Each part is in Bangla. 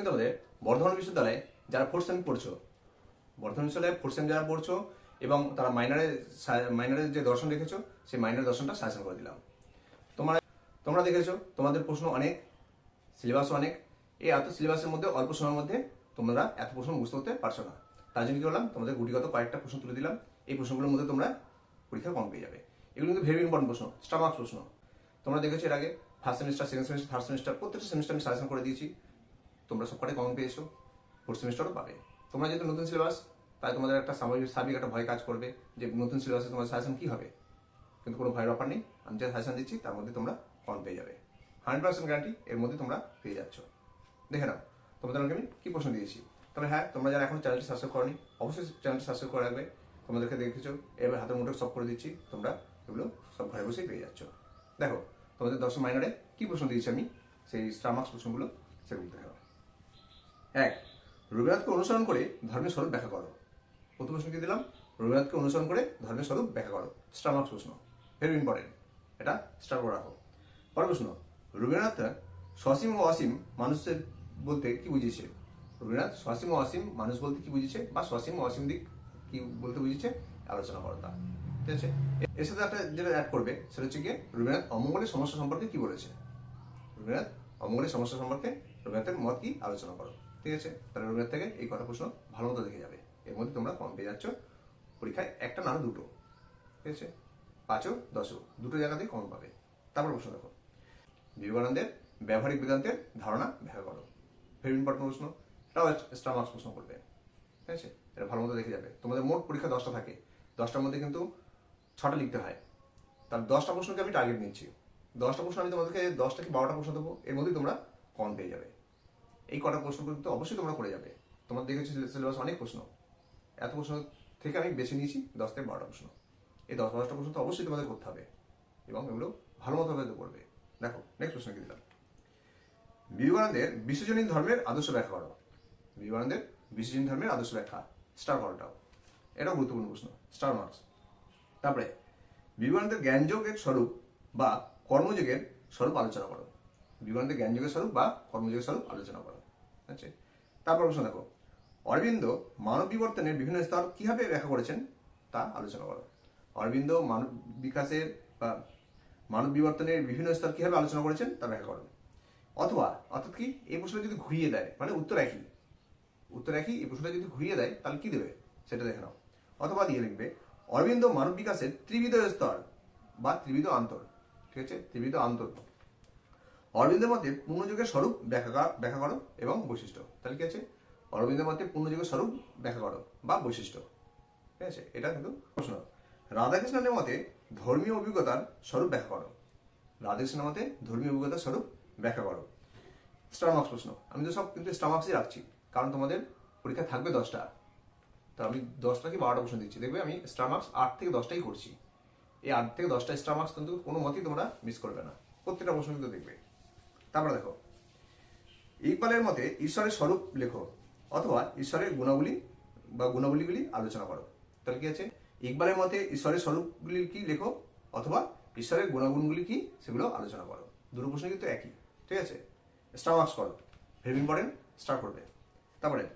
আমি তোমাদের বর্ধমান বিশ্ববিদ্যালয়ে যারা ফোর্থ সেম পড়ছো, বর্ধমান বিশ্ববিদ্যালয়ে ফোর্থ সেম যারা পড়ছো এবং তারা মাইনারে মাইনারের যে দর্শন রেখেছো সেই মাইনার দর্শনটা সাজেশন করে দিলাম। তোমরা তোমরা দেখেছ, তোমাদের প্রশ্ন অনেক সিলেবাসও অনেক। এই এত সিলেবাসের মধ্যে, অল্প সময়ের মধ্যে তোমরা এত প্রশ্ন বুঝতে করতে পারছ না। তার জন্য কি করলাম, তোমাদের গুটিগত কয়েকটা প্রশ্ন তুলে দিলাম। এই প্রশ্নগুলোর মধ্যে তোমরা পরীক্ষা কম পেয়ে যাবে। এগুলো কিন্তু ভেরি ইম্পর্টেন্ট প্রশ্ন স্টামার্ক প্রশ্ন। তোমরা দেখেছ এর আগে first semester second semester third semester প্রত্যেকটা সেমিস্টার আমি সাজেশন করে দিয়েছি। তোমরা সবকটাই কমন পেয়েছ ফোর্থ সেমিস্টারও পাবে। তোমরা যেহেতু নতুন সিলেবাস তাই তোমাদের একটা স্বাভাবিক স্বাভাবিক একটা ভয় কাজ করবে যে নতুন সিলেবাসে তোমার সাজেশন কী হবে। কিন্তু কোনো ভয়ের ব্যাপার নেই, আমি যে সাজেশন দিচ্ছি, তার মধ্যে তোমরা কমন পেয়ে যাবে। হান্ড্রেড পার্সেন্ট গ্যারান্টি এর মধ্যে তোমরা পেয়ে যাচ্ছ। দেখে নাও, তোমাদের আমি কী প্রশ্ন দিয়েছি? তবে হ্যাঁ তোমরা যারা এখন চ্যানেলটি সাবস্ক্রাইব করনি, অবশ্যই চ্যানেলটি সাবস্ক্রাইব করে রাখবে। তোমাদেরকে দেখেছ, এবার হাতের মুঠো সব করে দিচ্ছি, তোমরা এগুলো সব ঘরে বসেই পেয়ে যাচ্ছ। দেখো, তোমাদের দশম মাইনারে কী প্রশ্ন দিয়েছি আমি? সেই স্টার মার্কস প্রশ্নগুলো সেগুলো দেখো। এক, রবীন্দ্রনাথকে অনুসরণ করে ধর্মের স্বরূপ ব্যাখ্যা করো। প্রথম প্রশ্ন কি দিলাম? রবীন্দ্রনাথকে অনুসরণ করে ধর্মের স্বরূপ ব্যাখ্যা করো। স্টার মার্কস প্রশ্ন। ভেরি ইম্পর্টেন্ট এটা স্টার করে রাখো। পরের প্রশ্ন, রবীন্দ্রনাথ সসীম ও অসীম মানুষের বলতে কি বুঝিয়েছে? রবীন্দ্রনাথ সসীম ও অসীম মানুষ বলতে কি বুঝিয়েছে? বা সসীম ও অসীম দিক কি বলতে বুঝিয়েছে? আলোচনা করো তা। ঠিক আছে? এর সাথে একটা যেটা অ্যাড করবে, সেটা হচ্ছে গিয়ে রবীন্দ্রনাথ অমঙ্গলের সমস্যা সম্পর্কে কি বলেছে? রবীন্দ্রনাথ অমঙ্গলের সমস্যা সম্পর্কে রবীন্দ্রনাথের মত কি আলোচনা করো। ঠিক আছে? তাহলে রবীন্দ্রনাথ থেকে এই কটা প্রশ্ন ভালো মতো দেখে যাবে। এর মধ্যে তোমরা কম পেয়ে যাচ্ছ পরীক্ষায় একটা না দুটো। ঠিক আছে? পাঁচও, দশও, দুটো জায়গাতেই কম পাবে। তারপর প্রশ্ন দেখো। বিবেকানন্দের ব্যবহারিক বেদান্তের ধারণা ব্যাখ্যা করো। ভেরি ইম্পর্টেন্ট প্রশ্ন। এটাও স্টার মার্কস প্রশ্ন করবে। ঠিক আছে? এটা ভালো মতো দেখে যাবে। তোমাদের মোট পরীক্ষা দশটা থাকে। দশটার মধ্যে কিন্তু ছটা লিখতে হয়। তার দশটা প্রশ্নকে আমি টার্গেট নিচ্ছি। দশটা প্রশ্ন আমি তোমাদেরকে দশটা কি বারোটা প্রশ্ন দেবো? এর মধ্যেই তোমরা কম পেয়ে যাবে। এই কটা প্রশ্ন কিন্তু অবশ্যই তোমরা করে যাবে। তোমরা দেখেছি সিলেবাস অনেক প্রশ্ন। এত প্রশ্ন থেকে আমি বেছে নিয়েছি দশ থেকে বারোটা প্রশ্ন। এই দশ বারোটা প্রশ্ন তো অবশ্যই তোমাদের করতে হবে এবং এগুলো ভালো মতো ভাবে করবে। দেখো নেক্সট প্রশ্ন কি দিলাম? বিবেকানন্দের বিশ্বজনীন ধর্মের আদর্শ ব্যাখ্যা করো। বিবেকানন্দের বিশ্বজনীন ধর্মের আদর্শ ব্যাখ্যা স্টার করোটাও এটাও গুরুত্বপূর্ণ প্রশ্ন স্টার মার্কস তারপরে, বিবেকানন্দের জ্ঞানযোগের স্বরূপ বা কর্মযোগের স্বরূপ আলোচনা করো। বিবেকানন্দের জ্ঞানযোগের স্বরূপ বা কর্মযোগের স্বরূপ আলোচনা করো। আছে তারপর প্রশ্ন দেখো, অরবিন্দ মানব বিবর্তনের বিভিন্ন স্তর কীভাবে ব্যাখ্যা করেছেন? তা আলোচনা করো। অরবিন্দ মানব বিকাশের বা মানব বিবর্তনের বিভিন্ন স্তর কীভাবে আলোচনা করেছেন? তা ব্যাখ্যা করো অথবা, অর্থাৎ কি, এই প্রশ্নটা যদি ঘুরিয়ে দেয় মানে উত্তর একই। উত্তর একই, এই প্রশ্নটা যদি ঘুরিয়ে দেয়, তাহলে কি দেবে? সেটা দেখে নাও। অথবা দিয়ে লিখবে, অরবিন্দ মানব বিকাশের ত্রিবিধ স্তর বা ত্রিবিধ আন্তর ঠিক আছে? ত্রিবিধ আন্তর অরবিন্দের মতে পূর্ণযুগের স্বরূপ ব্যাখ্যা ব্যাখ্যা করো এবং বৈশিষ্ট্য। তাহলে কি আছে? অরবিন্দের মতে পূর্ণযুগের স্বরূপ ব্যাখ্যা করো বা বৈশিষ্ট্য। ঠিক আছে? এটা কিন্তু প্রশ্ন। রাধাকৃষ্ণনের মতে ধর্মীয় অভিজ্ঞতার স্বরূপ ব্যাখ্যা করো। রাধাকৃষ্ণের মতে ধর্মীয় অভিজ্ঞতার স্বরূপ ব্যাখ্যা করো। স্টার মার্কস প্রশ্ন। আমি তো সব কিন্তু স্টার মার্কসই রাখছি, কারণ তোমাদের পরীক্ষা থাকবে দশটা। তো আমি দশটা কি বারোটা প্রশ্ন দিচ্ছি? দেখবে আমি স্টার আট থেকে দশটাই করছি। এই আট থেকে দশটা স্টার কিন্তু কোনো মতেই তোমরা মিস করবে না। প্রত্যেকটা প্রশ্ন কিন্তু দেখবে। তারপরে দেখো। ইকবালের মতে ঈশ্বরের স্বরূপ লেখো, অথবা ঈশ্বরের গুণাবলী বা গুণাবলীগুলি আলোচনা করো। তাহলে কি আছে? ইকবালের মতে ঈশ্বরের স্বরূপগুলি কি লেখো, অথবা ঈশ্বরের গুণাগুণগুলি কি, সেগুলো আলোচনা করো। দুটো প্রশ্ন কিন্তু একই, ঠিক আছে? স্টার মার্কস করো ভেরি ইম্পর্টেন্ট স্টার করবে। তারপরে,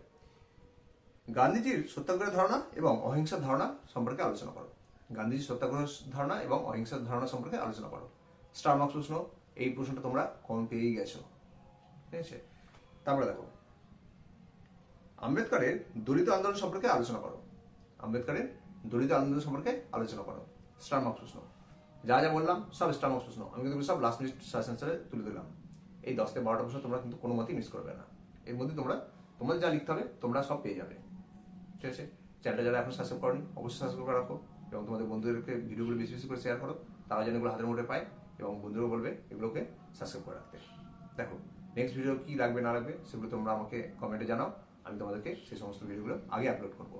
গান্ধীজির সত্যাগ্রহের ধারণা এবং অহিংসার ধারণা সম্পর্কে আলোচনা করো। গান্ধীজির সত্যাগ্রহের ধারণা এবং অহিংসার ধারণা সম্পর্কে আলোচনা করো। স্টার মার্কস প্রশ্ন এই প্রশ্নটা তোমরা কম পেয়েই গেছো? ঠিক আছে? তারপরে দেখো। আম্বেদকরের দলিত আন্দোলন সম্পর্কে আলোচনা করো। আম্বেদকরের দলিত আন্দোলন সম্পর্কে আলোচনা করো। স্টার মার্কস প্রশ্ন। যা যা বললাম, সব স্টার মার্কস প্রশ্ন। আমি কিন্তু সব লাস্ট মিনিট সাজেশনে তুলে দিলাম। এই দশ থেকে বারোটা প্রশ্ন তোমরা কিন্তু কোনো মতেই মিস করবে না। এর মধ্যে তোমরা, তোমাদের যা লিখতে হবে, তোমরা সব পেয়ে যাবে। ঠিক আছে? চ্যানেলটা যারা এখন সাবস্ক্রাইব করনি, অবশ্যই সাবস্ক্রাইব করে রাখো এবং তোমাদের বন্ধুদেরকে ভিডিওগুলো বেশি বেশি করে শেয়ার করো। তারা যেন এগুলো হাতের মুঠে পায়। এবং বন্ধুরা বলবে এগুলোকে সাবস্ক্রাইব করে রাখতে। দেখো নেক্সট ভিডিও কী লাগবে না লাগবে সেগুলো তোমরা আমাকে কমেন্টে জানাও, আমি তোমাদেরকে সেই সমস্ত ভিডিওগুলো আগে আপলোড করব।